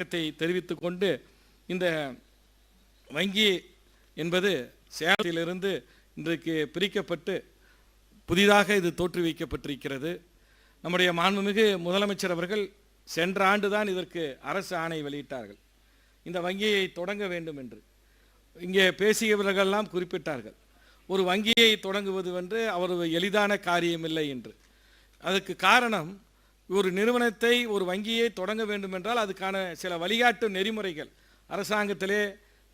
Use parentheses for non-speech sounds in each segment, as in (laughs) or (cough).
வணக்கத்தை தெரிவித்துக் கொண்டு இந்த வங்கி என்பது சேலத்திலிருந்து இன்றைக்கு பிரிக்கப்பட்டு புதிதாக இது தோற்றுவிக்கப்பட்டிருக்கிறது. நம்முடைய மாண்புமிகு முதலமைச்சர் அவர்கள் சென்ற ஆண்டு தான் இதற்கு அரசு ஆணை வெளியிட்டார்கள். இந்த வங்கியை தொடங்க வேண்டும் என்று. இங்கே பேசியவர்களெல்லாம் குறிப்பிட்டார்கள். ஒரு வங்கியை தொடங்குவது என்று அவர் எளிதான காரியமில்லை என்று. அதுக்கு காரணம் ஒரு நிறுவனத்தை ஒரு வங்கியை தொடங்க வேண்டும் என்றால் அதுக்கான சில வழிகாட்டு நெறிமுறைகள். அரசாங்கத்திலே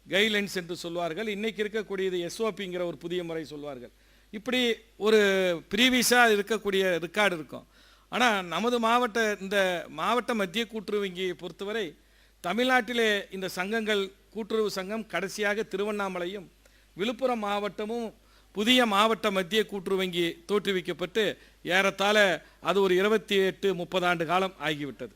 கைட்லைன்ஸ் என்று சொல்வார்கள். இன்னைக்கு இருக்கக்கூடியது எஸ்ஓபிங்கிற ஒரு புதிய முறை சொல்வார்கள். இப்படி ஒரு ப்ரீவியஸாக இருக்கக்கூடிய ரெக்கார்டு இருக்கும். ஆனால் நமது மாவட்ட இந்த மாவட்ட மத்திய கூட்டுறவு வங்கியை பொறுத்தவரை தமிழ்நாட்டிலே இந்த சங்கங்கள் கூட்டுறவு சங்கம் கடைசியாக திருவண்ணாமலையும் விழுப்புரம் மாவட்டமும் புதிய மாவட்ட மத்திய கூட்டுறவு வங்கி தோற்றுவிக்கப்பட்டு ஏறத்தாழ அது ஒரு இருபத்தி எட்டு முப்பது ஆண்டு காலம் ஆகிவிட்டது.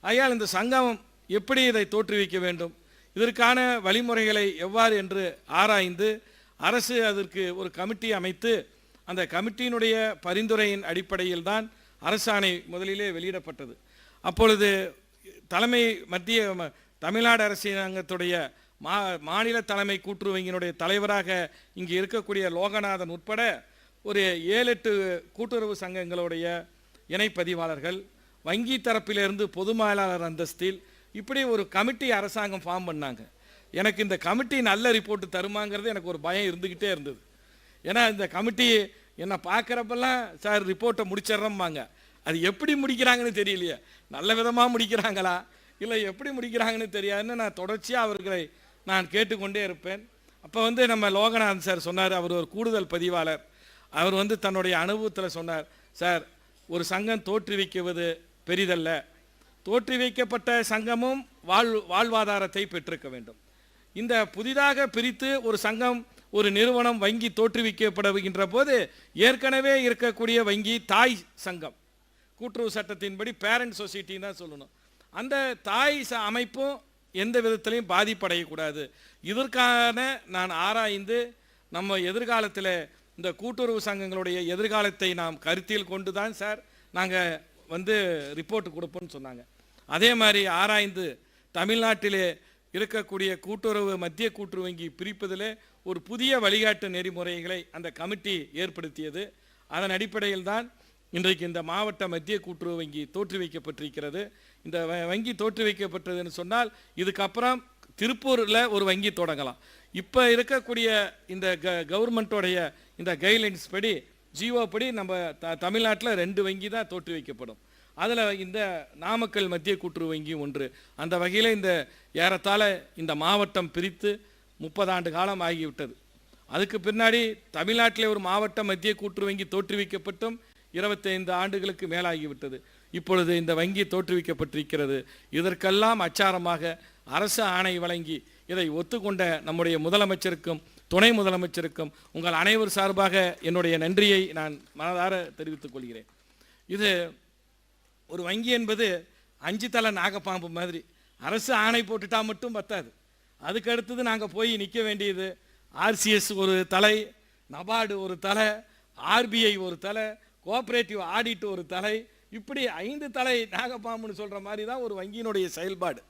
ஆகையால் இந்த சங்கம் எப்படி இதை தோற்றுவிக்க வேண்டும்? இதற்கான வழிமுறைகளை எவ்வாறு என்று ஆராய்ந்து அரசு அதற்கு ஒரு கமிட்டி அமைத்து அந்த கமிட்டியினுடைய பரிந்துரையின் அடிப்படையில் தான் அரசாணை முதலிலே வெளியிடப்பட்டது. அப்பொழுது தலைமை மத்திய ம- தமிழ்நாடு அரசாங்கத்துடைய மா மாநில தலைமை கூட்டுறவு தலைவராக இங்கே இருக்கக்கூடிய லோகநாதன் உட்பட ஒரு ஏழு எட்டு கூட்டுறவு சங்கங்களுடைய இணைப்பதிவாளர்கள் வங்கி தரப்பிலிருந்து பொது மேலாளர் அந்தஸ்தில் இப்படி ஒரு கமிட்டி அரசாங்கம் ஃபார்ம் பண்ணாங்க. எனக்கு இந்த கமிட்டி நல்ல ரிப்போர்ட் தருமாங்கிறது எனக்கு ஒரு பயம் இருந்துக்கிட்டே இருந்தது. ஏன்னா இந்த கமிட்டி என்னை பார்க்குறப்பெல்லாம் சார் ரிப்போர்ட்டை முடிச்சிடுறோம்பாங்க. அது எப்படி முடிக்கிறாங்கன்னு தெரியலையே. நல்ல விதமாக முடிக்கிறாங்களா? இல்லை எப்படி முடிக்கிறாங்கன்னு தெரியாதுன்னு நான் தொடர்ச்சியாக அவர்களை நான் கேட்டுக்கொண்டே இருப்பேன். அப்போ வந்து நம்ம லோகநாதன் சார் சொன்னார் அவர் ஒரு கூடுதல் பதிவாளர். அவர் வந்து தன்னுடைய அனுபவத்தில் சொன்னார் சார் ஒரு சங்கம் தோற்றுவிக்குவது பெரிதல்ல. தோற்றுவிக்கப்பட்ட சங்கமும் வாழ் வாழ்வாதாரத்தை பெற்றிருக்க வேண்டும். இந்த புதிதாக பிரித்து ஒரு சங்கம் ஒரு நிறுவனம் வங்கி தோற்றுவிக்கப்படுகின்ற போது ஏற்கனவே இருக்கக்கூடிய வங்கி தாய் சங்கம். கூட்டுறவு சட்டத்தின்படி பேரண்ட் சொசைட்டின்னு தான் சொல்லணும். அந்த தாய் ச- அமைப்பும் எந்த விதத்திலையும் பாதிப்படையக்கூடாது. இதற்கான நான் ஆராய்ந்து நம்ம எதிர்காலத்தில் இந்த கூட்டுறவு சங்கங்களுடைய எதிர்காலத்தை நாம் கருத்தில் கொண்டு தான் சார் நாங்கள் வந்து ரிப்போர்ட் கொடுப்போம்னு சொன்னாங்க. அதே மாதிரி ஆராய்ந்து தமிழ்நாட்டிலே இருக்கக்கூடிய கூட்டுறவு மத்திய கூட்டுறவு வங்கி பிரிப்பதில் ஒரு புதிய வழிகாட்டு நெறிமுறைகளை அந்த கமிட்டி ஏற்படுத்தியது. அதன் அடிப்படையில் தான் இன்றைக்கு இந்த மாவட்ட மத்திய கூட்டுறவு வங்கி தோற்றுவிக்கப்பட்டிருக்கிறது. இந்த வ- வங்கி தோற்றுவிக்கப்பட்டதுன்னு சொன்னால் இதுக்கப்புறம் திருப்பூரில் ஒரு வங்கி தொடங்கலாம். இப்போ இருக்கக்கூடிய இந்த க கவர்மெண்ட்டோடைய இந்த கைட்லைன்ஸ் படி ஜியோ படி நம்ம த தமிழ்நாட்டில் ரெண்டு வங்கி தான் தோற்றுவிக்கப்படும். அதில் இந்த நாமக்கல் மத்திய கூட்டுறவு வங்கி ஒன்று. அந்த வகையில் இந்த ஏறத்தாழ இந்த மாவட்டம் பிரித்து முப்பது ஆண்டு காலம் ஆகிவிட்டது. அதுக்கு பின்னாடி தமிழ்நாட்டிலே ஒரு மாவட்ட மத்திய கூட்டுறவு வங்கி தோற்றுவிக்கப்பட்டும். இருபத்தைந்து ஆண்டுகளுக்கு மேலாகிவிட்டது. இப்பொழுது இந்த வங்கி தோற்றுவிக்கப்பட்டிருக்கிறது. இதற்கெல்லாம் அச்சாரமாக அரசு ஆணை வழங்கி இதை ஒத்துக்கொண்ட நம்முடைய முதலமைச்சருக்கும் துணை முதலமைச்சருக்கும் உங்கள் அனைவர் சார்பாக என்னுடைய நன்றியை நான் மனதார தெரிவித்துக் கொள்கிறேன். இது ஒரு வங்கி என்பது அஞ்சு தலை நாகப்பாம்பு மாதிரி. அரசு ஆணை போட்டுட்டா மட்டும் பத்தாது. அதுக்கு அடுத்தது நாங்கள் போய் நிற்க வேண்டியது ஆர்சிஎஸ் ஒரு தலை நபார்டு ஒரு தலை ஆர்பிஐ ஒரு தலை கோஆப்ரேட்டிவ் ஆடிட் ஒரு தலை இப்படி ஐந்து தலை நாகப்பாம்புன்னு சொல்கிற மாதிரி தான் ஒரு வங்கியினுடைய செயல்பாடு.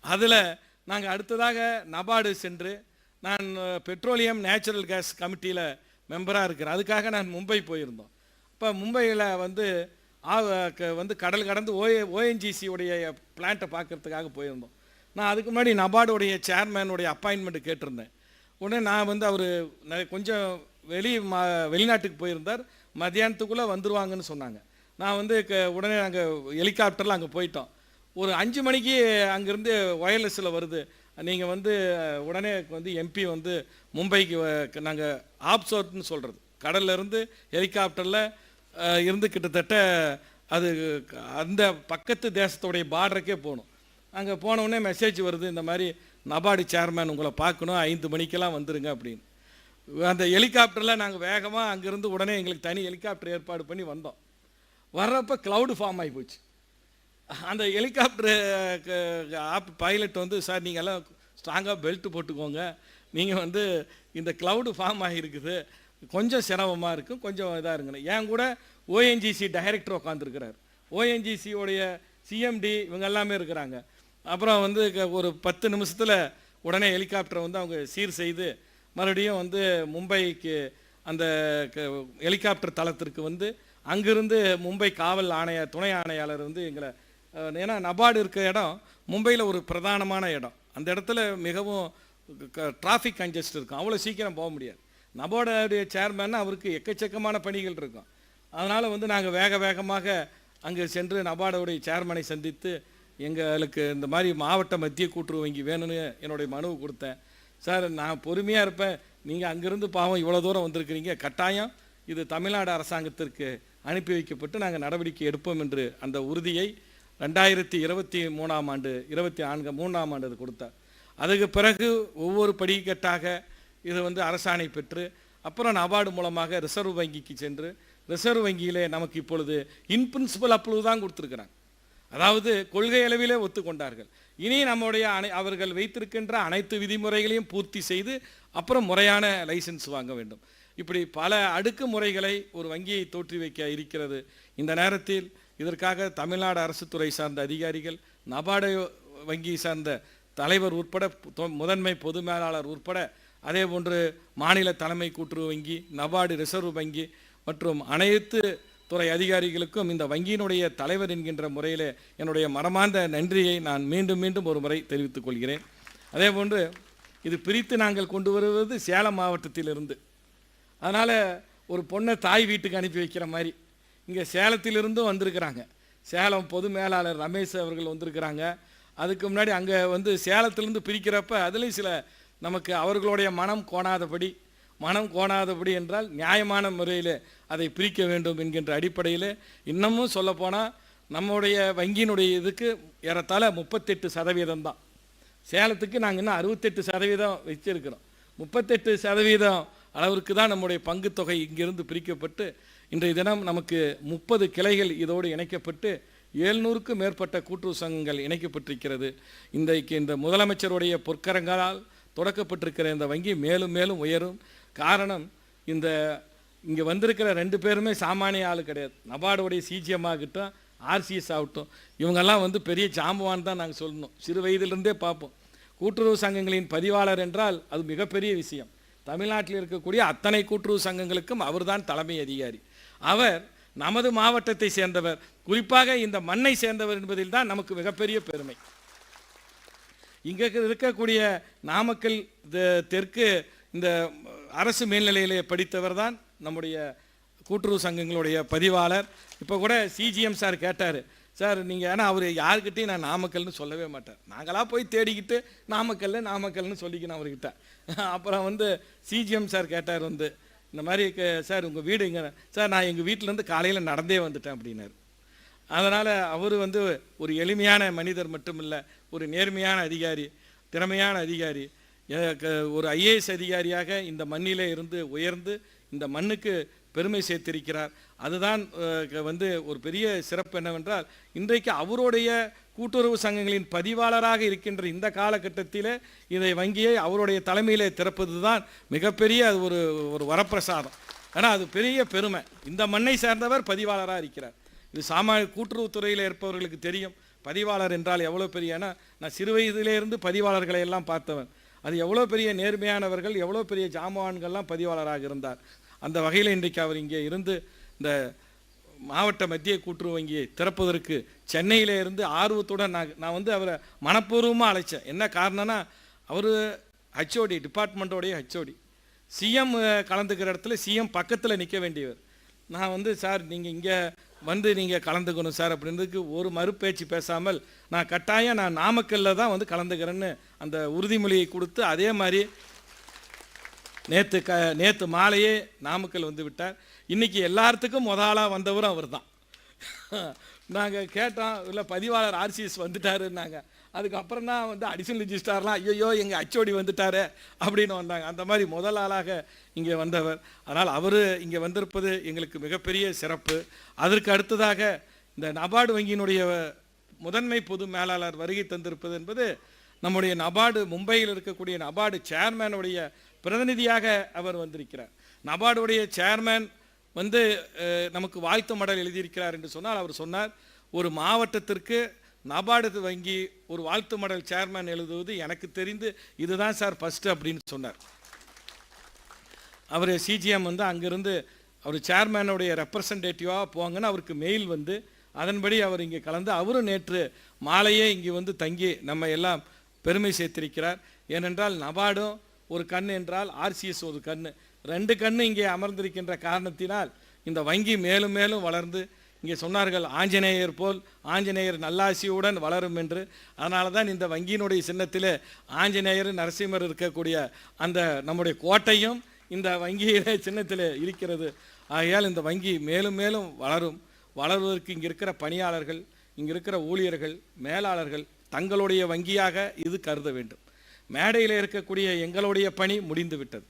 அதில் நாங்கள் அடுத்ததாக நபார்டு சென்று நான் பெட்ரோலியம் நேச்சுரல் கேஸ் கமிட்டியில் மெம்பராக இருக்கிறேன் அதுக்காக நான் மும்பை போயிருந்தோம். இப்போ மும்பையில் வந்து ஆ- க- வந்து கடல் கடந்து ஓஏ ஓஎன்ஜிசியுடைய பிளான்ட்டை பார்க்கறதுக்காக போயிருந்தோம். நான் அதுக்கு முன்னாடி நபார்டுடைய சேர்மேனுடைய அப்பாயின்மெண்ட் கேட்டிருந்தேன். உடனே நான் வந்து அவர் கொஞ்சம் வெளி மா வெளிநாட்டுக்கு போயிருந்தார். மதியானத்துக்குள்ளே வந்துருவாங்கன்னு சொன்னாங்க. நான் வந்து க- உடனே நாங்கள் ஹெலிகாப்டரில் அங்கே போயிட்டோம். ஒரு அஞ்சு மணிக்கு அங்கேருந்து ஒயர்லெஸ்ஸில் வருது. நீங்கள் வந்து உடனே வந்து எம்பி வந்து மும்பைக்கு நாங்கள் ஆப்சோர்ட்னு சொல்கிறது கடல்லேருந்து ஹெலிகாப்டரில் இருந்து கிட்டத்தட்ட அது அந்த பக்கத்து தேசத்துடைய பார்டருக்கே போகணும். அங்கே போனவுடனே மெசேஜ் வருது இந்த மாதிரி நபார்டு சேர்மேன் உங்களை பார்க்கணும் ஐந்து மணிக்கெல்லாம் வந்துருங்க அப்படின்னு. அந்த ஹெலிகாப்டரில் நாங்கள் வேகமாக அங்கேருந்து உடனே எங்களுக்கு தனி ஹெலிகாப்டர் ஏற்பாடு பண்ணி வந்தோம். வர்றப்போ க்ளவுடு ஃபார்ம் ஆகி போச்சு. அந்த ஹெலிகாப்டர் ஆப் பைலட் வந்து சார் நீங்கள் எல்லாம் ஸ்ட்ராங்காக பெல்ட் போட்டுக்கோங்க. நீங்கள் வந்து இந்த க்ளவுடு ஃபார்ம் ஆகியிருக்குது கொஞ்சம் சிரமமாக இருக்கும் கொஞ்சம் இதாக இருக்குங்க ஏன் கூட ஓஎன்ஜிசி டைரக்டர் உட்காந்துருக்கிறார் ஓஎன்ஜிசியோடைய சிஎம்டி இவங்க எல்லாமே இருக்கிறாங்க. அப்புறம் வந்து க- ஒரு பத்து நிமிஷத்தில் உடனே ஹெலிகாப்டரை வந்து அவங்க சீர் செய்து மறுபடியும் வந்து மும்பைக்கு அந்த க- ஹெலிகாப்டர் தளத்திற்கு வந்து அங்கிருந்து மும்பை காவல் ஆணைய துணை ஆணையாளர் வந்து எங்களை ஏன்னா நபார்டு இருக்க இடம் மும்பையில் ஒரு பிரதானமான இடம். அந்த இடத்துல மிகவும் டிராஃபிக் கன்ஜஸ்ட் இருக்கும். அவ்வளோ சீக்கிரம் போக முடியாது. நபார்டுடைய சேர்மேன் அவருக்கு எக்கச்சக்கமான பணிகள் இருக்கும். அதனால் வந்து நாங்கள் வேக வேகமாக அங்கே சென்று நபார்டுடைய சேர்மனை சந்தித்து எங்களுக்கு இந்த மாதிரி மாவட்ட மத்திய கூட்டுறவு வங்கி வேணும்னு என்னுடைய மனுவை கொடுத்தேன். சார் நான் பொறுமையாக இருப்பேன். நீங்கள் அங்கேருந்து பாவம் இவ்வளோ தூரம் வந்திருக்கிறீங்க. கட்டாயம் இது தமிழ்நாடு அரசாங்கத்திற்கு அனுப்பி வைக்கப்பட்டு நாங்கள் நடவடிக்கை எடுப்போம் என்று அந்த உறுதியை ரெண்டாயிரத்தி இருபத்தி மூணாம் ஆண்டு இருபத்தி நான்கு மூணாம் ஆண்டு கொடுத்தார். அதுக்கு பிறகு ஒவ்வொரு படிக்கட்டாக இது வந்து அரசாணை பெற்று அப்புறம் நபார்டு மூலமாக ரிசர்வ் வங்கிக்கு சென்று ரிசர்வ் வங்கியிலே நமக்கு இப்பொழுது இன் பிரின்சிபல் அப்ரூவ் தான் கொடுத்துருக்குறாங்க. அதாவது கொள்கை அளவிலே ஒத்துக்கொண்டார்கள். இனி நம்முடைய அனை அவர்கள் வைத்திருக்கின்ற அனைத்து விதிமுறைகளையும் பூர்த்தி செய்து அப்புறம் முறையான லைசென்ஸ் வாங்க வேண்டும். இப்படி பல அடுக்கு முறைகளை ஒரு வங்கியை தோற்றி வைக்க இருக்கிறது. இந்த நேரத்தில் இதற்காக தமிழ்நாடு அரசு துறை சார்ந்த அதிகாரிகள் நபார்டு வங்கி சார்ந்த தலைவர் உட்பட தொ- முதன்மை பொது மேலாளர் உட்பட அதே போன்று மாநில தலைமை கூட்டுறவு வங்கி நபார்டு ரிசர்வ் வங்கி மற்றும் அனைத்து துறை அதிகாரிகளுக்கும் இந்த வங்கியினுடைய தலைவர் என்கின்ற முறையில் என்னுடைய மரமார்ந்த நன்றியை நான் மீண்டும் மீண்டும் ஒரு முறை தெரிவித்துக் கொள்கிறேன். அதே போன்று இது பிரித்து நாங்கள் கொண்டு வருவது சேலம் மாவட்டத்திலிருந்து. அதனால் ஒரு பொண்ணை தாய் வீட்டுக்கு அனுப்பி வைக்கிற மாதிரி இங்கே சேலத்திலிருந்தும் வந்திருக்கிறாங்க. சேலம் பொது மேலாளர் ரமேஷ் அவர்கள் வந்திருக்கிறாங்க. அதுக்கு முன்னாடி அங்கே வந்து சேலத்திலேருந்து பிரிக்கிறப்ப அதுலேயும் சில நமக்கு அவர்களுடைய மனம் கோணாதபடி மனம் கோணாதபடி என்றால் நியாயமான முறையில் அதை பிரிக்க வேண்டும் என்கின்ற அடிப்படையில் இன்னமும் சொல்லப்போனால் நம்முடைய வங்கியினுடைய இதுக்கு ஏறத்தாழ முப்பத்தெட்டு சதவீதம் தான். சேலத்துக்கு நாங்கள் இன்னும் அறுபத்தெட்டு சதவீதம் வச்சிருக்கிறோம். முப்பத்தெட்டு சதவீதம் அளவிற்கு தான் நம்முடைய பங்குத் தொகை இங்கிருந்து பிரிக்கப்பட்டு இன்றைய தினம் நமக்கு முப்பது கிளைகள் இதோடு இணைக்கப்பட்டு ஏழ்நூறுக்கும் மேற்பட்ட கூட்டுறவு சங்கங்கள் இணைக்கப்பட்டிருக்கிறது. இன்றைக்கு இந்த முதலமைச்சருடைய பொற்கரங்களால் தொடக்கப்பட்டிருக்கிற இந்த வங்கி மேலும் மேலும் உயரும். காரணம் இந்த இங்கே வந்திருக்கிற ரெண்டு பேருமே சாமானிய ஆள் கிடையாது. நபார்டுடைய சிஜிஎம் ஆகட்டும் ஆர்சிஎஸ் ஆகட்டும் இவங்கெல்லாம் வந்து பெரிய ஜாம்பவான் தான் நாங்கள் சொல்லணும். சிறு வயதிலிருந்தே பார்ப்போம். கூட்டுறவு சங்கங்களின் பதிவாளர் என்றால் அது மிகப்பெரிய விஷயம். தமிழ்நாட்டில் இருக்கக்கூடிய அத்தனை கூட்டுறவு சங்கங்களுக்கும் அவர்தான் தலைமை அதிகாரி. அவர் நமது மாவட்டத்தை சேர்ந்தவர் குறிப்பாக இந்த மண்ணை சேர்ந்தவர் என்பதில் தான் நமக்கு மிகப்பெரிய பெருமை. இங்கே இருக்கக்கூடிய நாமக்கல் தெற்கு இந்த அரசு மேல்நிலையிலே படித்தவர் தான் நம்முடைய கூட்டுறவு சங்கங்களுடைய பதிவாளர். இப்போ கூட சிஜிஎம் சார் கேட்டார் சார் நீங்கள் ஏன்னா அவர் யாருக்கிட்டையும் நான் நாமக்கல்னு சொல்லவே மாட்டேன் நாங்களாக போய் தேடிக்கிட்டு நாமக்கல்ல நாமக்கல்னு சொல்லிக்கணும் அவர்கிட்ட. (laughs) அப்புறம் வந்து சிஜிஎம் சார் கேட்டார் வந்து இந்த மாதிரி க- சார் உங்கள் வீடு எங்கே? சார் நான் எங்கள் வீட்டிலேருந்து காலையில் நடந்தே வந்துட்டேன் அப்படின்னாரு. அதனால் அவர் வந்து ஒரு எளிமையான மனிதர் மட்டும் இல்லை ஒரு நேர்மையான அதிகாரி திறமையான அதிகாரி ஒரு ஐஏஎஸ் அதிகாரியாக இந்த மண்ணிலே இருந்து உயர்ந்து இந்த மண்ணுக்கு பெருமை சேர்த்திருக்கிறார். அதுதான் க- வந்து ஒரு பெரிய சிறப்பு என்னவென்றால் இன்றைக்கு அவருடைய கூட்டுறவு சங்கங்களின் பதிவாளராக இருக்கின்ற இந்த காலகட்டத்தில் இதை வங்கியை அவருடைய தலைமையிலே திறப்பது தான் மிகப்பெரிய அது ஒரு ஒரு வரப்பிரசாதம். ஆனால் அது பெரிய பெருமை. இந்த மண்ணை சேர்ந்தவர் பதிவாளராக இருக்கிறார். இது சாமா கூட்டுறவுத்துறையில் இருப்பவர்களுக்கு தெரியும். பதிவாளர் என்றால் எவ்வளோ பெரிய ஏன்னா நான் சிறு வயதிலேருந்து பதிவாளர்களை எல்லாம் பார்த்தவன். அது எவ்வளோ பெரிய நேர்மையானவர்கள் எவ்வளோ பெரிய ஜாமான்கள்லாம் பதிவாளராக இருந்தார். அந்த வகையில் இன்றைக்கு அவர் இங்கே இருந்து இந்த மாவட்ட மத்திய கூட்டுறவு வங்கியை திறப்பதற்கு சென்னையில இருந்து ஆர்வத்துடன் நான் நான் வந்து அவரை மனப்பூர்வமாக அழைச்சேன். என்ன காரணம்னா அவர் ஹச்ஓடி டிபார்ட்மெண்ட்டோடைய ஹச்ஓடி சிஎம் கலந்துக்கிற இடத்துல சிஎம் பக்கத்தில் நிற்க வேண்டியவர். நான் வந்து சார் நீங்கள் இங்கே வந்து நீங்கள் கலந்துக்கணும் சார் அப்படின்றதுக்கு ஒரு மறுபேச்சு பேசாமல் நான் கட்டாயம் நான் நாமக்கல்ல தான் வந்து கலந்துக்கிறேன்னு அந்த உறுதிமொழியை கொடுத்து அதே மாதிரி நேற்று க நேற்று மாலையே நாமக்கல் வந்து விட்டார். இன்றைக்கி எல்லாத்துக்கும் முதலாக வந்தவரும் அவர் தான் (laughs) நாங்கள் கேட்டோம் இல்லை பதிவாளர் ஆர்சிஎஸ் வந்துட்டாருன்னாங்க. அதுக்கப்புறம் தான் வந்து அடிஷனல் ரிஜிஸ்டார்லாம் ஐயோ எங்கள் அச்சோடி வந்துட்டாரு அப்படின்னு வந்தாங்க. அந்த மாதிரி முதல் ஆளாக இங்கே வந்தவர். அதனால் அவர் இங்கே வந்திருப்பது எங்களுக்கு மிகப்பெரிய சிறப்பு. அதற்கு அடுத்ததாக இந்த நபார்டு வங்கியினுடைய முதன்மை பொது மேலாளர் வருகை தந்திருப்பது என்பது நம்முடைய நபார்டு மும்பையில் இருக்கக்கூடிய நபார்டு சேர்மேனுடைய பிரதிநிதியாக அவர் வந்திருக்கிறார். நபார்டுடைய சேர்மேன் வந்து நமக்கு வாழ்த்து மடல் எழுதியிருக்கிறார் என்று சொன்னால் அவர் சொன்னார் ஒரு மாவட்டத்திற்கு நபார்டு வங்கி ஒரு வாழ்த்து மடல் சேர்மேன் எழுதுவது எனக்கு தெரிந்து இதுதான் சார் ஃபஸ்ட்டு அப்படின்னு சொன்னார். அவர் சிஜிஎம் வந்து அங்கேருந்து அவர் சேர்மேனுடைய ரெப்ரசன்டேட்டிவாக போங்கன்னு அவருக்கு மெயில் வந்து அதன்படி அவர் இங்கே கலந்து அவரும் நேற்று மாலையே இங்கே வந்து தங்கி நம்ம எல்லாம் பெருமை சேர்த்திருக்கிறார். ஏனென்றால் நபார்டும் ஒரு கண் என்றால் ஆர்சிஎஸ் ஒரு கண் ரெண்டு கண்ணு இங்கே அமர்ந்திருக்கின்ற காரணத்தினால் இந்த வங்கி மேலும் மேலும் வளர்ந்து இங்கே சொன்னார்கள் ஆஞ்சநேயர் போல் ஆஞ்சநேயர் நல்லாசியுடன் வளரும் என்று. அதனால தான் இந்த வங்கியினுடைய சின்னத்தில் ஆஞ்சநேயர் நரசிம்மர் இருக்கக்கூடிய அந்த நம்முடைய கோட்டையும் இந்த வங்கியிலே சின்னத்தில் இருக்கிறது. ஆகையால் இந்த வங்கி மேலும் மேலும் வளரும். வளர்வதற்கு இங்கே இருக்கிற பணியாளர்கள் இங்கே இருக்கிற ஊழியர்கள் மேலாளர்கள் தங்களுடைய வங்கியாக இது கருத வேண்டும். மேடையில் இருக்கக்கூடிய எங்களுடைய பணி முடிந்து விட்டது.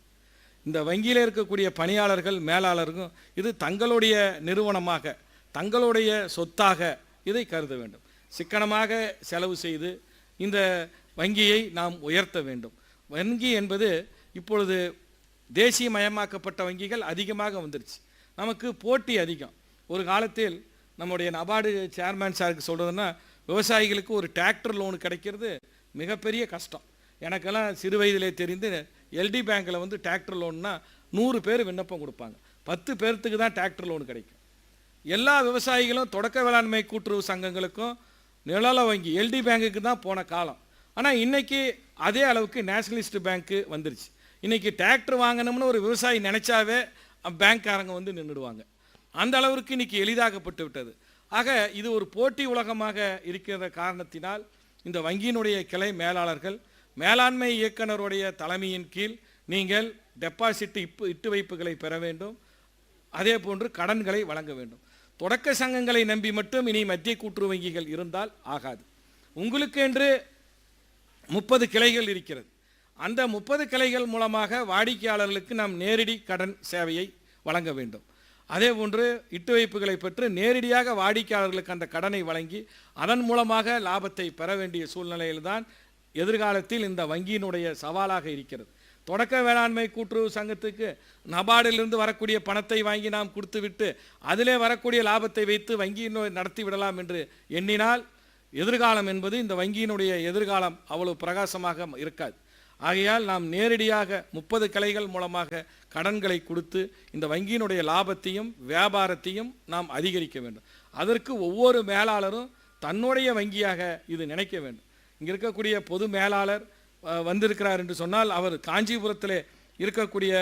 இந்த வங்கியில் இருக்கக்கூடிய பணியாளர்கள் மேலாளர்களும் இது தங்களுடைய நிறுவனமாக தங்களுடைய சொத்தாக இதை கருத வேண்டும். சிக்கனமாக செலவு செய்து இந்த வங்கியை நாம் உயர்த்த வேண்டும். வங்கி என்பது இப்பொழுது தேசியமயமாக்கப்பட்ட வங்கிகள் அதிகமாக வந்துருச்சு. நமக்கு போட்டி அதிகம். ஒரு காலத்தில் நம்முடைய நபார்டு சேர்மேன் சாருக்கு சொல்கிறதுன்னா விவசாயிகளுக்கு ஒரு டிராக்டர் லோன் கிடைக்கிறது மிகப்பெரிய கஷ்டம். எனக்கெல்லாம் சிறு வயதிலே தெரிந்து எல்டி பேங்க்கில் வந்து டிராக்டர் லோன்னா நூறு பேர் விண்ணப்பம் கொடுப்பாங்க. பத்து பேர்த்துக்கு தான் டிராக்டர் லோன் கிடைக்கும். எல்லா விவசாயிகளும் தொடக்க வேளாண்மை கூட்டுறவு சங்கங்களுக்கும் நிழல வங்கி எல்டி பேங்குக்கு தான் போன காலம். ஆனால் இன்னைக்கு அதே அளவுக்கு நேஷனலிஸ்ட் பேங்க்கு வந்துருச்சு. இன்றைக்கி டிராக்டர் வாங்கணும்னு ஒரு விவசாயி நினச்சாவே பேங்க்காரங்க வந்து நின்றுடுவாங்க அந்த அளவிற்கு இன்னைக்கு எளிதாகப்பட்டு விட்டது. ஆக இது ஒரு போட்டி உலகமாக இருக்கிற காரணத்தினால் இந்த வங்கியினுடைய கிளை மேலாளர்கள் மேலாண்மை இயக்குனருடைய தலைமையின் கீழ் நீங்கள் டெபாசிட் இப்பு இட்டு வைப்புகளை பெற வேண்டும். அதே போன்று கடன்களை வழங்க வேண்டும். தொடக்க சங்கங்களை நம்பி மட்டும் இனி மத்திய கூட்டுறவு வங்கிகள் இருந்தால் ஆகாது. உங்களுக்கு என்று முப்பது கிளைகள் இருக்கிறது. அந்த முப்பது கிளைகள் மூலமாக வாடிக்கையாளர்களுக்கு நாம் நேரடி கடன் சேவையை வழங்க வேண்டும். அதே போன்று இட்டு வைப்புகளை பெற்று நேரடியாக வாடிக்கையாளர்களுக்கு அந்த கடனை வழங்கி அதன் மூலமாக லாபத்தை பெற வேண்டிய சூழ்நிலையில்தான் எதிர்காலத்தில் இந்த வங்கியினுடைய சவாலாக இருக்கிறது. தொடக்க வேளாண்மை கூட்டுறவு சங்கத்துக்கு நபார்டிலிருந்து வரக்கூடிய பணத்தை வாங்கி நாம் கொடுத்துவிட்டு அதிலே வரக்கூடிய லாபத்தை வைத்து வங்கியினோடு நடத்தி விடலாம் என்று எண்ணினால் எதிர்காலம் என்பது இந்த வங்கியினுடைய எதிர்காலம் அவ்வளவு பிரகாசமாக இருக்காது. ஆகையால் நாம் நேரடியாக முப்பது கிளைகள் மூலமாக கடன்களை கொடுத்து இந்த வங்கியினுடைய லாபத்தையும் வியாபாரத்தையும் நாம் அதிகரிக்க வேண்டும். அதற்கு ஒவ்வொரு மேலாளரும் தன்னுடைய வங்கியாக இது நினைக்க வேண்டும். இங்கே இருக்கக்கூடிய பொது மேலாளர் வந்திருக்கிறார் என்று சொன்னால் அவர் காஞ்சிபுரத்தில் இருக்கக்கூடிய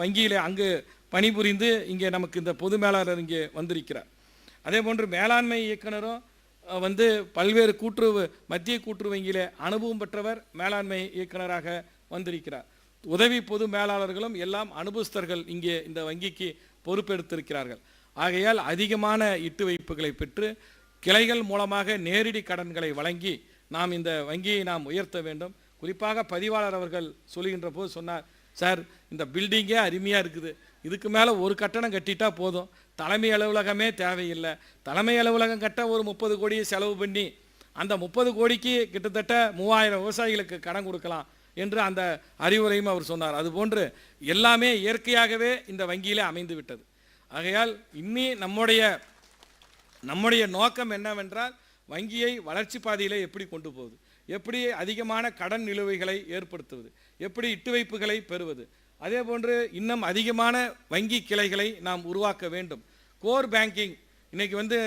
வங்கியில் அங்கு பணிபுரிந்து இங்கே நமக்கு இந்த பொது மேலாளர் இங்கே வந்திருக்கிறார். அதே போன்று மேலாண்மை இயக்குனரும் வந்து பல்வேறு கூட்டுறவு மத்திய கூட்டுறவு வங்கியில் அனுபவம் பெற்றவர் மேலாண்மை இயக்குனராக வந்திருக்கிறார். உதவி பொது மேலாளர்களும் எல்லாம் அனுபவஸ்தர்கள் இங்கே இந்த வங்கிக்கு பொறுப்பெடுத்திருக்கிறார்கள். ஆகையால் அதிகமான இட்டு வைப்புகளை பெற்று கிளைகள் மூலமாக நேரடி கடன்களை வழங்கி நாம் இந்த வங்கியை நாம் உயர்த்த வேண்டும். குறிப்பாக பதிவாளர் அவர்கள் சொல்லுகின்ற போது சொன்னார் சார் இந்த பில்டிங்கே அருமையாக இருக்குது. இதுக்கு மேலே ஒரு கட்டணம் கட்டிட்டா போதும். தலைமை அலுவலகமே தேவையில்லை. தலைமை அலுவலகம் கட்ட ஒரு முப்பது கோடியை செலவு பண்ணி அந்த முப்பது கோடிக்கு கிட்டத்தட்ட மூவாயிரம் விவசாயிகளுக்கு கடன் கொடுக்கலாம் என்று அந்த அறிவுரையும் அவர் சொன்னார். அதுபோன்று எல்லாமே இயற்கையாகவே இந்த வங்கியிலே அமைந்து விட்டது. ஆகையால் இன்னி நம்முடைய நம்முடைய நோக்கம் என்னவென்றால் வங்கியை வளர்ச்சி பாதையில் எப்படி கொண்டு போகுது? எப்படி அதிகமான கடன் நிலுவைகளை ஏற்படுத்துவது? எப்படி இட்டு வைப்புகளை பெறுவது? அதே போன்று இன்னும் அதிகமான வங்கி கிளைகளை நாம் உருவாக்க வேண்டும். கோர் பேங்கிங் இன்றைக்கி வந்து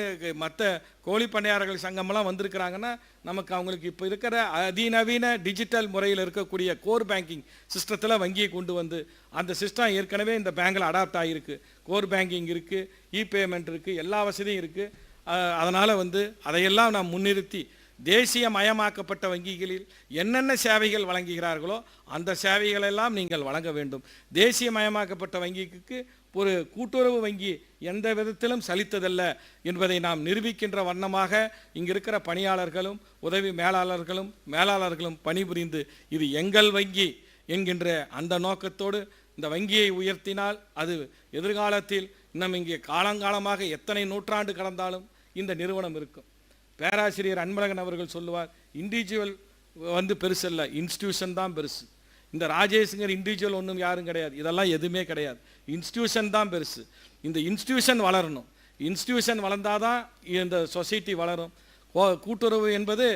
மற்ற கோழி பண்ணையாளர்கள் சங்கமெல்லாம் வந்திருக்கிறாங்கன்னா நமக்கு அவங்களுக்கு இப்போ இருக்கிற அதிநவீன டிஜிட்டல் முறையில் இருக்கக்கூடிய கோர் பேங்கிங் சிஸ்டத்தில் வங்கியை கொண்டு வந்து அந்த சிஸ்டம் ஏற்கனவே இந்த பேங்கில் அடாப்ட் ஆகியிருக்கு கோர் பேங்கிங் இருக்குது இ பேமெண்ட் இருக்குது எல்லா வசதியும் இருக்குது அதனால் வந்து அதையெல்லாம் நாம் முன்னிறுத்தி தேசிய மயமாக்கப்பட்ட வங்கிகளில் என்னென்ன சேவைகள் வழங்குகிறார்களோ அந்த சேவைகளெல்லாம் நீங்கள் வழங்க வேண்டும். தேசிய மயமாக்கப்பட்ட வங்கிக்கு ஒரு கூட்டுறவு வங்கி எந்த விதத்திலும் சலித்ததல்ல என்பதை நாம் நிரூபிக்கின்ற வண்ணமாக இங்கு இருக்கிற பணியாளர்களும் உதவி மேலாளர்களும் மேலாளர்களும் பணிபுரிந்து இது எங்கள் வங்கி என்கின்ற அந்த நோக்கத்தோடு இந்த வங்கியை உயர்த்தினால் அது எதிர்காலத்தில் இன்னும் இங்கே காலங்காலமாக எத்தனை நூற்றாண்டு கடந்தாலும் இந்த நிறுவனம் இருக்கும். பேராசிரியர் அன்பழகன் அவர்கள் சொல்லுவார் இண்டிவிஜுவல் வந்து பெருசு இல்லை இன்ஸ்டியூஷன் தான் பெருசு. இந்த ராஜேஷுங்கிற இண்டிவிஜுவல் ஒன்றும் யாரும் கிடையாது. இதெல்லாம் எதுவுமே கிடையாது. இன்ஸ்டியூஷன் தான் பெருசு. இந்த இன்ஸ்டியூஷன் வளரணும். இன்ஸ்டியூஷன் வளர்ந்தால் தான் இந்த சொசைட்டி வளரும். கூட்டுறவு என்பது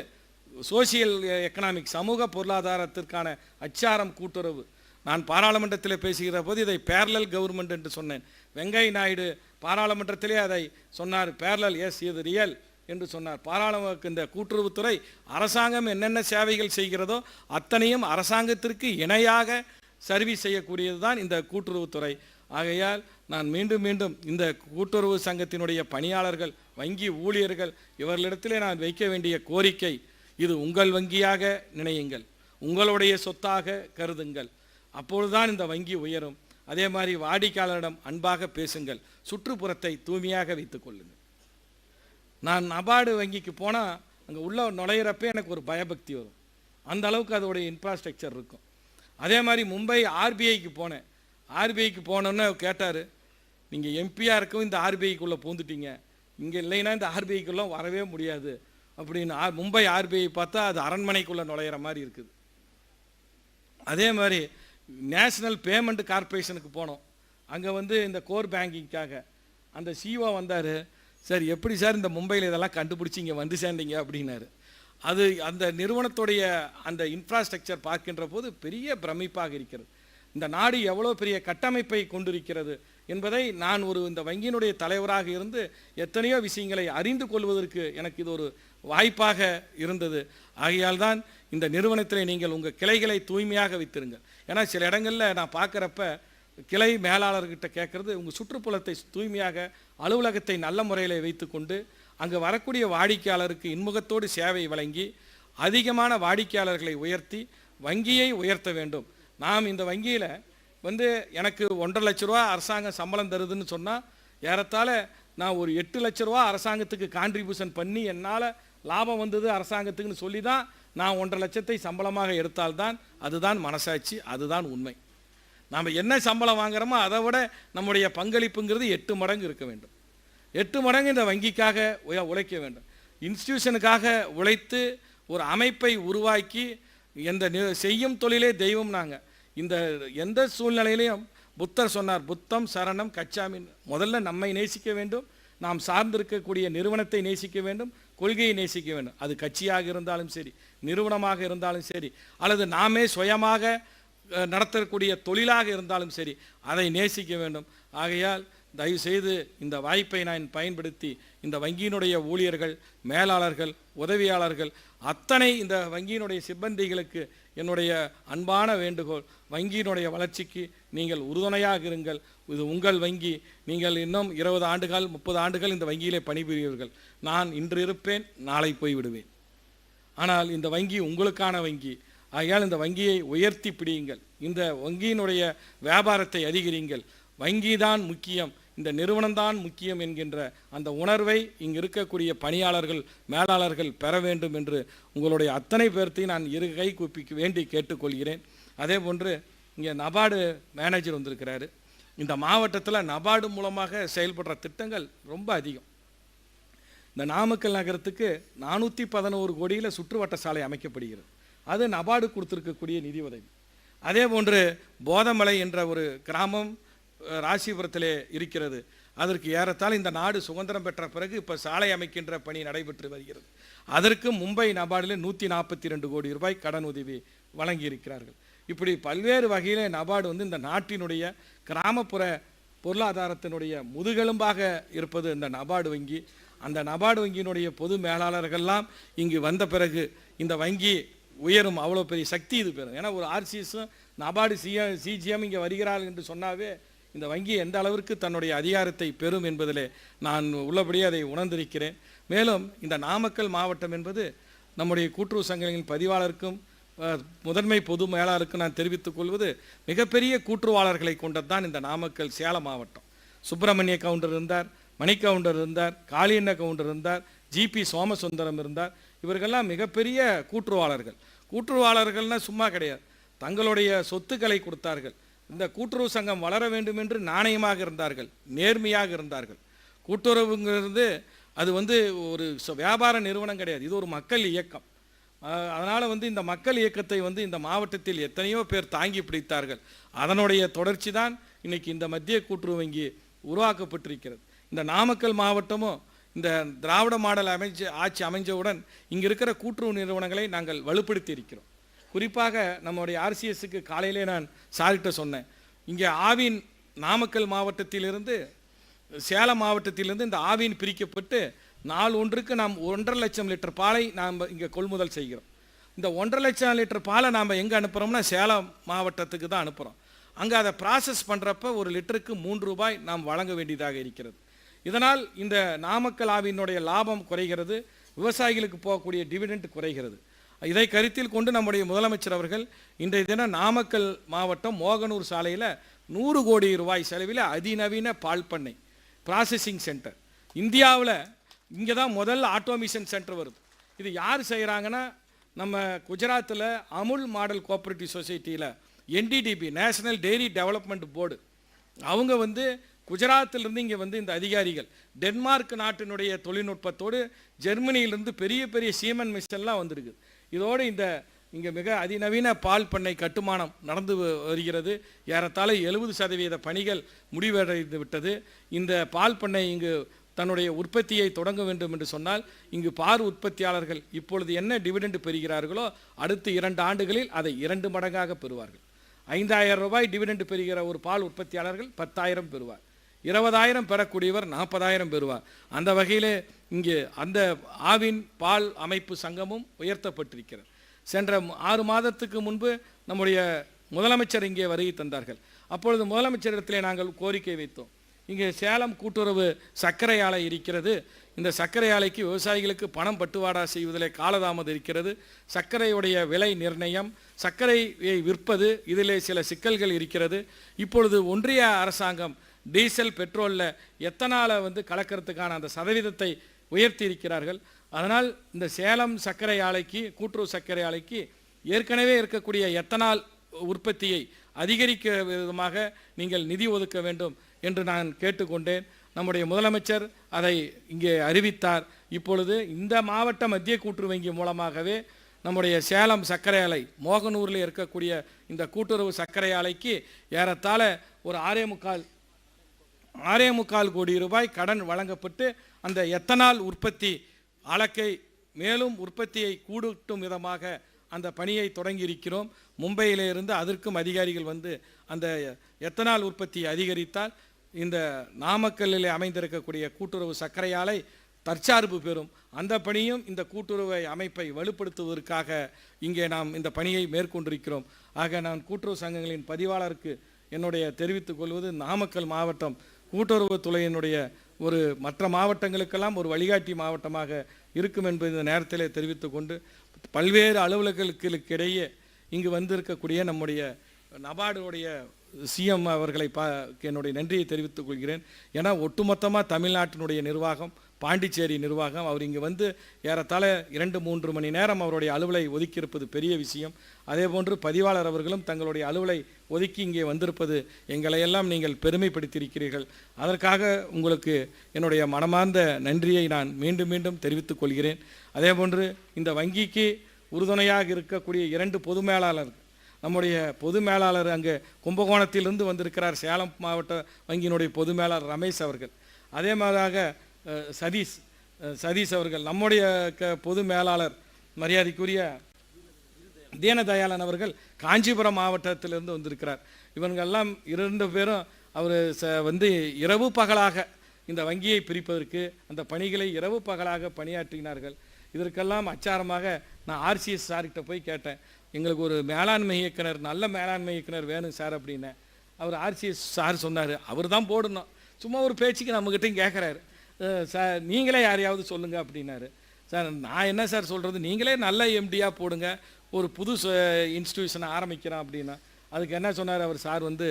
சோசியல் எக்கனாமிக் சமூக பொருளாதாரத்திற்கான அச்சாரம் கூட்டுறவு. நான் பாராளுமன்றத்தில் பேசுகிற போது இதை பேரலல் கவர்மெண்ட் என்று சொன்னேன். வெங்கை நாயுடு பாராளுமன்றத்திலே அதை சொன்னார். பேரலல் எஸ் இது ரியல் என்று சொன்னார். பாராளுமன்ற இந்த கூட்டுறவுத்துறை அரசாங்கம் என்னென்ன சேவைகள் செய்கிறதோ அத்தனையும் அரசாங்கத்திற்கு இணையாக சர்வீஸ் செய்யக்கூடியது தான் இந்த கூட்டுறவுத்துறை. ஆகையால் நான் மீண்டும் மீண்டும் இந்த கூட்டுறவு சங்கத்தினுடைய பணியாளர்கள் வங்கி ஊழியர்கள் இவர்களிடத்திலே நான் வைக்க வேண்டிய கோரிக்கை இது உங்கள் வங்கியாக நினையுங்கள். உங்களுடைய சொத்தாக கருதுங்கள். அப்பொழுதுதான் இந்த வங்கி உயரும். அதே மாதிரி வாடிக்கையாளரிடம் அன்பாக பேசுங்கள். சுற்றுப்புறத்தை தூய்மையாக வைத்துக் கொள்ளுங்கள். நான் நபார்டு வங்கிக்கு போனால் அங்கே உள்ள நுழையிறப்பே எனக்கு ஒரு பயபக்தி வரும். அந்த அளவுக்கு அதோடைய இன்ஃப்ராஸ்ட்ரக்சர் இருக்கும். அதே மாதிரி மும்பை ஆர்பிஐக்கு போனேன். ஆர்பிஐக்கு போனோன்னே கேட்டார் நீங்கள் எம்பியாக இருக்கவும் இந்த ஆர்பிஐக்குள்ளே பூந்துட்டீங்க. இங்கே இல்லைன்னா இந்த ஆர்பிஐக்குள்ளே வரவே முடியாது. அப்படின்னு ஆர் மும்பை ஆர்பிஐ பார்த்தா அது அரண்மனைக்குள்ளே நுழையிற மாதிரி இருக்குது. அதே மாதிரி நேஷ்னல் பேமெண்ட் கார்ப்பரேஷனுக்கு போனோம். அங்கே வந்து இந்த கோர் பேங்கிங்காக அந்த சிஓ வந்தார். சார் எப்படி சார் இந்த மும்பையில் இதெல்லாம் கண்டுபிடிச்சி இங்கே வந்து சேர்ந்தீங்க? அப்படின்னாரு. அது அந்த நிறுவனத்துடைய அந்த இன்ஃப்ராஸ்ட்ரக்சர் பார்க்கின்ற போது பெரிய பிரமிப்பாக இருக்கிறது. இந்த நாடு எவ்வளோ பெரிய கட்டமைப்பை கொண்டிருக்கிறது என்பதை நான் ஒரு இந்த வங்கியினுடைய தலைவராக இருந்து எத்தனையோ விஷயங்களை அறிந்து கொள்வதற்கு எனக்கு இது ஒரு வாய்ப்பாக இருந்தது. ஆகையால் தான் இந்த நிறுவனத்தில் நீங்கள் உங்கள் கிளைகளை தூய்மையாக வைத்திருங்கள். ஏன்னா சில இடங்களில் நான் பார்க்குறப்ப கிளை மேலாளர்கிட்ட கேட்குறது உங்கள் சுற்றுப்புறத்தை தூய்மையாக அலுவலகத்தை நல்ல முறையில் வைத்துக்கொண்டு அங்கே வரக்கூடிய வாடிக்கையாளருக்கு இன்முகத்தோடு சேவை வழங்கி அதிகமான வாடிக்கையாளர்களை உயர்த்தி வங்கியை உயர்த்த வேண்டும். நாம் இந்த வங்கியில் வந்து எனக்கு ஒன்றரை லட்ச ரூபா அரசாங்கம் சம்பளம் தருதுன்னு சொன்னால் ஏறத்தாழ நான் ஒரு எட்டு லட்ச ரூபா அரசாங்கத்துக்கு கான்ட்ரிபியூஷன் பண்ணி என்னால் லாபம் வந்தது அரசாங்கத்துக்குன்னு சொல்லி தான் நான் ஒன்றரை லட்சத்தை சம்பளமாக எடுத்தால்தான் அதுதான் மனசாட்சி அதுதான் உண்மை. நாம் என்ன சம்பளம் வாங்குறோமோ அதை விட நம்முடைய பங்களிப்புங்கிறது எட்டு மடங்கு இருக்க வேண்டும். எட்டு மடங்கு இந்த வங்கிக்காக உழைக்க வேண்டும். இன்ஸ்டியூஷனுக்காக உழைத்து ஒரு அமைப்பை உருவாக்கி எந்த செய்யும் தொழிலே தெய்வம் நாங்கள் இந்த எந்த சூழ்நிலையிலையும் புத்தர் சொன்னார் புத்தம் சரணம் கச்சாமின் முதல்ல நம்மை நேசிக்க வேண்டும். நாம் சார்ந்திருக்கக்கூடிய நிறுவனத்தை நேசிக்க வேண்டும். கொள்கையை நேசிக்க வேண்டும். அது கட்சியாக இருந்தாலும் சரி நிறுவனமாக இருந்தாலும் சரி அல்லது நாமே சுயமாக நடத்தக்கூடிய தொழிலாக இருந்தாலும் சரி அதை நேசிக்க வேண்டும். ஆகையால் தயவுசெய்து இந்த வாய்ப்பை நான் பயன்படுத்தி இந்த வங்கியினுடைய ஊழியர்கள் மேலாளர்கள் உதவியாளர்கள் அத்தனை இந்த வங்கியினுடைய சிப்பந்திகளுக்கு என்னுடைய அன்பான வேண்டுகோள் வங்கியினுடைய வளர்ச்சிக்கு நீங்கள் உறுதுணையாக இருங்கள். இது உங்கள் வங்கி. நீங்கள் இன்னும் இருபது ஆண்டுகள் முப்பது ஆண்டுகள் இந்த வங்கியிலே பணிபுரியவர்கள் நான் இன்று இருப்பேன் நாளை போய்விடுவேன் ஆனால் இந்த வங்கி உங்களுக்கான வங்கி. ஆகையால் இந்த வங்கியை உயர்த்தி பிடியுங்கள். இந்த வங்கியினுடைய வியாபாரத்தை அதிகரிங்கள் வங்கி தான் முக்கியம். இந்த நிறுவனம்தான் முக்கியம் என்கின்ற அந்த உணர்வை இங்கு இருக்கக்கூடிய பணியாளர்கள் மேலாளர்கள் பெற வேண்டும் என்று உங்களுடைய அத்தனை பேர்த்தையும் நான் இரு கை கூப்பி வேண்டி கேட்டுக்கொள்கிறேன். அதே போன்று இங்கே நபார்டு மேனேஜர் வந்திருக்கிறாரு. இந்த மாவட்டத்தில் நபார்டு மூலமாக செயல்படுற திட்டங்கள் ரொம்ப அதிகம். இந்த நாமக்கல் நகரத்துக்கு நானூற்றி பதினோரு கோடியில் சுற்றுவட்ட சாலை அமைக்கப்படுகிறது. அது நபார்டு கொடுத்துருக்கக்கூடிய நிதி உதவி. அதே போன்று போதமலை என்ற ஒரு கிராமம் ராசிபுரத்திலே இருக்கிறது. அதற்கு ஏறத்தால் இந்த நாடு சுதந்திரம் பெற்ற பிறகு இப்போ சாலை அமைக்கின்ற பணி நடைபெற்று வருகிறது. அதற்கு மும்பை நபார்டில் நூற்றி நாற்பத்தி ரெண்டு கோடி ரூபாய் கடன் உதவி வழங்கியிருக்கிறார்கள். இப்படி பல்வேறு வகையில் நபார்டு வந்து இந்த நாட்டினுடைய கிராமப்புற பொருளாதாரத்தினுடைய முதுகெலும்பாக இருப்பது இந்த நபார்டு வங்கி. அந்த நபார்டு வங்கியினுடைய பொது மேலாளர்கள்லாம் இங்கு வந்த பிறகு இந்த வங்கி உயரும் அவ்வளோ பெரிய சக்தி இது பெறும். ஏன்னா ஒரு ஆர்சிஎஸும் நபார்டு சிஎ சிஜிஎம் இங்கே வருகிறார்கள் என்று சொன்னாவே இந்த வங்கி எந்த அளவிற்கு தன்னுடைய அதிகாரத்தை பெறும் என்பதிலே நான் உள்ளபடியே அதை உணர்ந்திருக்கிறேன். மேலும் இந்த நாமக்கல் மாவட்டம் என்பது நம்முடைய கூட்டுறவு சங்கங்களின் பதிவாளருக்கும் முதன்மை பொது மேலாளருக்கும் நான் தெரிவித்துக் கொள்வது மிகப்பெரிய கூட்டுறவாளர்களை கொண்டதுதான் இந்த நாமக்கல் சேலம் மாவட்டம். சுப்பிரமணிய கவுண்டர் இருந்தார். மணி கவுண்டர் இருந்தார் காளியண்ண கவுண்டர் இருந்தார் ஜிபி சோமசுந்தரம் இருந்தார். இவர்கள்லாம் மிகப்பெரிய கூற்றுவாளர்கள். கூற்றுவாளர்கள்னால் சும்மா கிடையாது. தங்களுடைய சொத்துக்களை கொடுத்தார்கள். இந்த கூட்டுறவு சங்கம் வளர வேண்டும் என்று நாணயமாக இருந்தார்கள் நேர்மையாக இருந்தார்கள். கூட்டுறவுங்கிறது அது வந்து ஒரு வியாபார நிறுவனம் கிடையாது. இது ஒரு மக்கள் இயக்கம். அதனால் வந்து இந்த மக்கள் இயக்கத்தை வந்து இந்த மாவட்டத்தில் எத்தனையோ பேர் தாங்கி பிடித்தார்கள். அதனுடைய தொடர்ச்சி தான் இன்றைக்கி இந்த மத்திய கூட்டுறவு வங்கி உருவாக்கப்பட்டிருக்கிறது. இந்த நாமக்கல் மாவட்டமும் இந்த திராவிட மாடல் அமைச்சு ஆட்சி அமைஞ்சவுடன் இங்கே இருக்கிற கூட்டுறவு நிறுவனங்களை நாங்கள் வலுப்படுத்தி இருக்கிறோம் குறிப்பாக நம்முடைய ஆர்சிஎஸ்க்கு காலையிலே நான் சார்கிட்ட சொன்னேன். இங்கே ஆவின் நாமக்கல் மாவட்டத்திலிருந்து சேலம் மாவட்டத்திலிருந்து இந்த ஆவின் பிரிக்கப்பட்டு நாள் ஒன்றுக்கு நாம் ஒன்றரை லட்சம் லிட்டர் பாலை நாம் இங்கே கொள்முதல் செய்கிறோம். இந்த ஒன்றரை லட்சம் லிட்டர் பாலை நாம் எங்கே அனுப்புகிறோம்னா சேலம் மாவட்டத்துக்கு தான் அனுப்புகிறோம் அங்கே அதை ப்ராசஸ் பண்ணுறப்ப ஒரு லிட்டருக்கு மூன்று ரூபாய் நாம் வழங்க வேண்டியதாக இருக்கிறது. இதனால் இந்த நாமக்கல் ஆவினுடைய லாபம் குறைகிறது விவசாயிகளுக்கு போகக்கூடிய டிவிடெண்ட் குறைகிறது. இதை கருத்தில் கொண்டு நம்முடைய முதலமைச்சர் அவர்கள் இன்றைய தினம் நாமக்கல் மாவட்டம் மோகனூர் சாலையில் நூறு கோடி ரூபாய் செலவில் அதிநவீன பால் பண்ணை ப்ராசஸிங் சென்டர் இந்தியாவில் இங்கே தான் முதல் ஆட்டோமிஷன் சென்டர் வருது. இது யார் செய்கிறாங்கன்னா நம்ம குஜராத்தில் அமுல் மாடல் கோஆப்ரேட்டிவ் சொசைட்டியில் NDDB national dairy development board அவங்க வந்து குஜராத்திலிருந்து இங்கே வந்து இந்த அதிகாரிகள் டென்மார்க் நாட்டினுடைய தொழில்நுட்பத்தோடு ஜெர்மனியிலிருந்து பெரிய பெரிய சீமன் மிஷன்லாம் வந்திருக்குது. இதோடு இந்த இங்கே மிக அதிநவீன பால் பண்ணை கட்டுமானம் நடந்து வருகிறது. ஏறத்தாழ எழுபது சதவீத பணிகள் முடிவடைந்து விட்டது. இந்த பால் பண்ணை இங்கு தன்னுடைய உற்பத்தியை தொடங்க வேண்டும் என்று சொன்னால் இங்கு பால் உற்பத்தியாளர்கள் இப்பொழுது என்ன டிவிடெண்ட் பெறுகிறார்களோ அடுத்து இரண்டு ஆண்டுகளில் அதை இரண்டு மடங்காக பெறுவார்கள். ஐந்தாயிரம் ரூபாய் டிவிடெண்ட் பெறுகிற ஒரு பால் உற்பத்தியாளர்கள் பத்தாயிரம் பெறுவார். இருபதாயிரம் பெறக்கூடியவர் நாற்பதாயிரம் பெறுவார். அந்த வகையில் இங்கே அந்த ஆவின் பால் அமைப்பு சங்கமும் உயர்த்தப்பட்டிருக்கிறது. சென்ற ஆறு மாதத்துக்கு முன்பு நம்முடைய முதலமைச்சர் இங்கே வருகை தந்தார்கள். அப்பொழுது முதலமைச்சரிடத்திலே நாங்கள் கோரிக்கை வைத்தோம். இங்கே சேலம் கூட்டுறவு சர்க்கரை ஆலை இருக்கிறது. இந்த சர்க்கரை ஆலைக்கு விவசாயிகளுக்கு பணம் பட்டுவாடா செய்வதிலே காலதாமதம் இருக்கிறது. சர்க்கரையுடைய விலை நிர்ணயம் சர்க்கரையை விற்பது இதிலே சில சிக்கல்கள் இருக்கிறது. இப்பொழுது ஒன்றிய அரசாங்கம் டீசல் பெட்ரோலில் எத்தனாலை வந்து கலக்கிறதுக்கான அந்த சதவீதத்தை உயர்த்தி இருக்கிறார்கள் அதனால் இந்த சேலம் சர்க்கரை ஆலைக்கு கூட்டுறவு சர்க்கரை ஆலைக்கு ஏற்கனவே இருக்கக்கூடிய எத்தனால் உற்பத்தியை அதிகரிக்க விதமாக நீங்கள் நிதி ஒதுக்க வேண்டும் என்று நான் கேட்டுக்கொண்டேன். நம்முடைய முதலமைச்சர் அதை இங்கே அறிவித்தார். இப்பொழுது இந்த மாவட்ட மத்திய கூட்டுறவு வங்கி மூலமாகவே நம்முடைய சேலம் சர்க்கரை ஆலை மோகனூரில் இருக்கக்கூடிய இந்த கூட்டுறவு சர்க்கரை ஆலைக்கு ஏறத்தாழ ஒரு ஆறே முக்கால் ஆறே முக்கால் கோடி ரூபாய் கடன் வழங்கப்பட்டு அந்த எத்தனால் உற்பத்தி அளக்கை மேலும் உற்பத்தியை கூடட்டும் விதமாக அந்த பணியை தொடங்கியிருக்கிறோம். மும்பையிலிருந்து அதற்கும் அதிகாரிகள் வந்து அந்த எத்தனால் உற்பத்தியை அதிகரித்தால் இந்த நாமக்கல்லில் அமைந்திருக்கக்கூடிய கூட்டுறவு சர்க்கரை ஆலை தற்சார்பு பெறும். அந்த பணியும் இந்த கூட்டுறவு அமைப்பை வலுப்படுத்துவதற்காக இங்கே நாம் இந்த பணியை மேற்கொண்டிருக்கிறோம். ஆக நான் கூட்டுறவு சங்கங்களின் பதிவாளருக்கு என்னுடைய தெரிவித்துக் கொள்வது நாமக்கல் மாவட்டம் கூட்டுறவுத்துறையினுடைய ஒரு மற்ற மாவட்டங்களுக்கெல்லாம் ஒரு வழிகாட்டி மாவட்டமாக இருக்கும் என்பதை இந்த நேரத்திலே தெரிவித்து கொண்டு பல்வேறு அலுவலர்களுக்கு இடையே இங்கு வந்திருக்கக்கூடிய நம்முடைய நபார்டுடைய சிஎம் அவர்களை பா என்னுடைய நன்றியை தெரிவித்துக் கொள்கிறேன். ஏன்னா ஒட்டுமொத்தமாக தமிழ்நாட்டினுடைய நிர்வாகம் பாண்டிச்சேரி நிர்வாகம் அவர் இங்கே வந்து ஏறத்தாழ இரண்டு மூன்று மணி நேரம் அவருடைய அலுவலை ஒதுக்கியிருப்பது பெரிய விஷயம். அதே போன்று பதிவாளர் அவர்களும் தங்களுடைய அலுவலை ஒதுக்கி இங்கே வந்திருப்பது எங்களையெல்லாம் நீங்கள் பெருமைப்படுத்தியிருக்கிறீர்கள். அதற்காக உங்களுக்கு என்னுடைய மனமார்ந்த நன்றியை நான் மீண்டும் மீண்டும் தெரிவித்துக் கொள்கிறேன். அதே போன்று இந்த வங்கிக்கு உறுதுணையாக இருக்கக்கூடிய இரண்டு பொது மேலாளர்கள் நம்முடைய பொது மேலாளர் அங்கே கும்பகோணத்திலிருந்து வந்திருக்கிறார். சேலம் மாவட்ட வங்கியினுடைய பொது மேலாளர் ரமேஷ் அவர்கள். அதே மாதிரியாக சதீஷ் சதீஷ் அவர்கள் நம்முடைய க பொது மேலாளர் மரியாதைக்குரிய தீனதயாளன் அவர்கள் காஞ்சிபுரம் மாவட்டத்திலிருந்து வந்திருக்கிறார். இவங்கெல்லாம் இரண்டு பேரும் அவர் ச வந்து இரவு பகலாக இந்த வங்கியை பிரிப்பதற்கு அந்த பணிகளை இரவு பகலாக பணியாற்றினார்கள். இதற்கெல்லாம் அச்சாரமாக நான் ஆர்சிஎஸ் சார்கிட்ட போய் கேட்டேன். எங்களுக்கு ஒரு மேலாண்மை இயக்குனர் நல்ல மேலாண்மை இயக்குனர் வேணும் சார் அப்படின்னேன் அவர் ஆர்சிஎஸ் சார் சொன்னார். அவர் தான் போடணும். சும்மா ஒரு பேச்சுக்கு நம்மக்கிட்டையும் கேட்குறாரு சார் நீங்களே யாரையாவது சொல்லுங்கள் அப்படின்னாரு. சார் நான் என்ன சார் சொல்கிறது நீங்களே நல்ல எம்டியாக போடுங்க. ஒரு புது இன்ஸ்டிடியூஷனை ஆரம்பிக்கிறோம் அப்படின்னா. அதுக்கு என்ன சொன்னார் அவர் சார் வந்து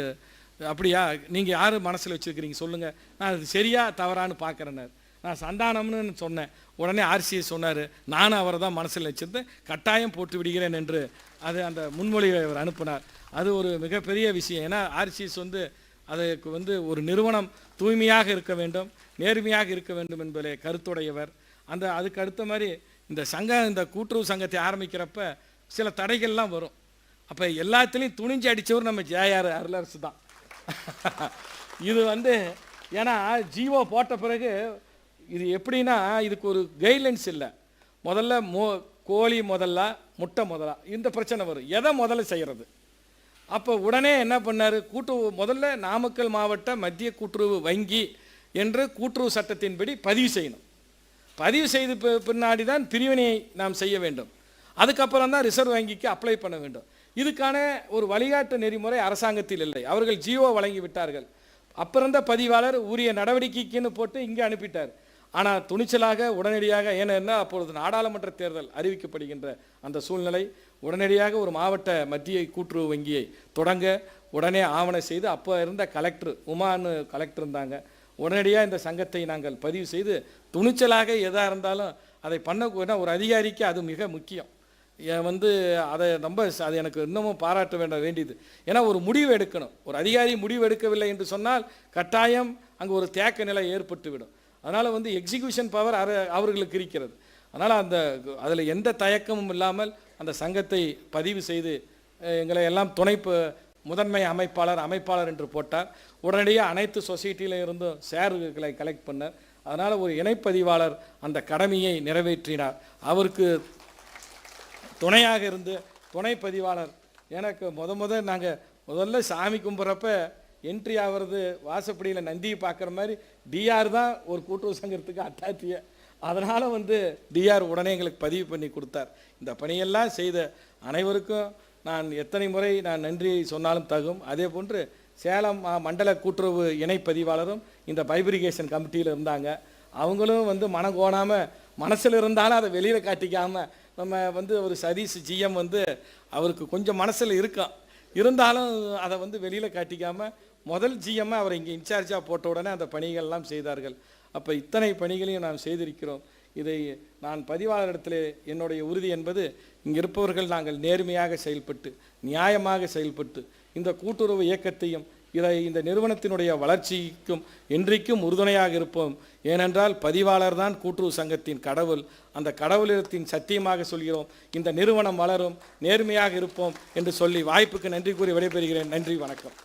அப்படியா நீங்கள் யார் மனசில் வச்சுருக்கிறீங்க? சொல்லுங்கள் நான் அது சரியா தவறான்னு பார்க்குறேன்னார் நான் சந்தானம்னு சொன்னேன். உடனே ஆர்சிஎஸ் சொன்னார். நானும் அவரை தான் மனசில் வச்சிருந்தேன் கட்டாயம் போட்டு விடுகிறேன் என்று அது அந்த முன்மொழியை அவர் அனுப்பினார். அது ஒரு மிகப்பெரிய விஷயம். ஏன்னா ஆர்சிஎஸ் வந்து அதுக்கு வந்து ஒரு நிறுவனம் தூய்மையாக இருக்க வேண்டும் நேர்மையாக இருக்க வேண்டும் என்பதிலே கருத்துடையவர். அந்த அதுக்கு அடுத்த மாதிரி இந்த சங்கம் இந்த கூட்டுறவு சங்கத்தை ஆரம்பிக்கிறப்ப சில தடைகள்லாம் வரும். அப்போ எல்லாத்துலேயும் துணிஞ்சு அடித்தவர் நம்ம ஜேஆர் அருளரசு தான். இது வந்து ஏன்னா ஜீவோ போட்ட பிறகு இது எப்படின்னா இதுக்கு ஒரு கைட்லைன்ஸ் இல்லை. முதல்ல மோ கோழி முதல்ல முட்டை முதலா இந்த பிரச்சனை வரும். எதை முதல்ல செய்கிறது அப்போ உடனே என்ன பண்ணார்? கூட்டுறவு முதல்ல நாமக்கல் மாவட்ட மத்திய கூட்டுறவு வங்கி என்று கூட்டுறவு சட்டத்தின்படி பதிவு செய்யணும். பதிவு செய்த பின்னாடி தான் பிரிவினையை நாம் செய்ய வேண்டும். அதுக்கப்புறம் தான் ரிசர்வ் வங்கிக்கு அப்ளை பண்ண வேண்டும். இதுக்கான ஒரு வழிகாட்டு நெறிமுறை அரசாங்கத்தில் இல்லை. அவர்கள் ஜியோ வழங்கி விட்டார்கள். அப்பிறந்த பதிவாளர் உரிய நடவடிக்கைக்குன்னு போட்டு இங்கே அனுப்பிட்டார். ஆனால் துணிச்சலாக உடனடியாக ஏன்னா அப்பொழுது நாடாளுமன்ற தேர்தல் அறிவிக்கப்படுகின்ற அந்த சூழ்நிலை உடனடியாக ஒரு மாவட்ட மத்திய கூட்டுறவு வங்கியை தொடங்க உடனே ஆவணம் செய்து அப்போ இருந்த கலெக்டர் உமான்னு கலெக்டர் இருந்தாங்க. உடனடியாக இந்த சங்கத்தை நாங்கள் பதிவு செய்து துணிச்சலாக எதாக இருந்தாலும் அதை பண்ண ஒரு அதிகாரிக்கு அது மிக முக்கியம். ஏன் வந்து அதை ரொம்ப அது எனக்கு இன்னமும் பாராட்ட வேண்ட வேண்டியது. ஏன்னா ஒரு முடிவு எடுக்கணும். ஒரு அதிகாரி முடிவு எடுக்கவில்லை என்று சொன்னால் கட்டாயம் அங்கே ஒரு தேக்க நிலை ஏற்பட்டுவிடும். அதனால் வந்து எக்ஸிக்யூஷன் பவர் அவர்களுக்கு இருக்கிறது. அதனால் அந்த அதில் எந்த தயக்கமும் இல்லாமல் அந்த சங்கத்தை பதிவு செய்து எங்களை எல்லாம் துணை முதன்மை அமைப்பாளர் அமைப்பாளர் என்று போட்டார். உடனடியாக அனைத்து சொசைட்டியில இருந்தும் ஷேர்களை கலெக்ட் பண்ணார். அதனால் ஒரு இணைப்பதிவாளர் அந்த கடமையை நிறைவேற்றினார். அவருக்கு துணையாக இருந்து துணை பதிவாளர் எனக்கு முத முத நாங்கள் முதல்ல சாமி கும்பிட்றப்ப என்ட்ரி ஆகிறது வாசப்படியில் நந்தியை பார்க்குற மாதிரி டிஆர் தான் ஒரு கூட்டுறவு சங்கத்துக்கு அட்டாத்திய அதனால் வந்து டிஆர் உடனே எங்களுக்கு பதிவு பண்ணி கொடுத்தார். இந்த பணியெல்லாம் செய்த அனைவருக்கும் நான் எத்தனை முறை நான் நன்றி சொன்னாலும் தகும். அதே போன்று சேலம் மண்டல கூட்டுறவு இணைப்பதிவாளரும் இந்த பைபிரிகேஷன் கமிட்டியில் இருந்தாங்க. அவங்களும் வந்து மனம் கோணாமல் மனசில் இருந்தாலும் அதை வெளியில் காட்டிக்காமல் நம்ம வந்து ஒரு சதீஷ் ஜிஎம் வந்து அவருக்கு கொஞ்சம் மனசில் இருக்கும் இருந்தாலும் அதை வந்து வெளியில் காட்டிக்காமல் முதல் ஜிஎம்மை அவர் இங்கே இன்சார்ஜாக போட்ட உடனே அந்த பணிகள்லாம் செய்தார்கள். அப்போ இத்தனை பணிகளையும் நாம் செய்திருக்கிறோம். இதை நான் பதிவாளரிடத்தில் என்னுடைய உறுதி என்பது இங்கே இருப்பவர்கள் நாங்கள் நேர்மையாக செயல்பட்டு நியாயமாக செயல்பட்டு இந்த கூட்டுறவு இயக்கத்தையும் இதை இந்த நிறுவனத்தினுடைய வளர்ச்சிக்கும் இன்றைக்கும் உறுதுணையாக இருப்போம். ஏனென்றால் பதிவாளர் தான் கூட்டுறவு சங்கத்தின் கடவுள். அந்த கடவுளிடத்தின் சத்தியமாக சொல்கிறோம். இந்த நிறுவனம் வளரும் நேர்மையாக இருப்போம் என்று சொல்லி வாய்ப்புக்கு நன்றி கூறி விடைபெறுகிறேன். நன்றி வணக்கம்.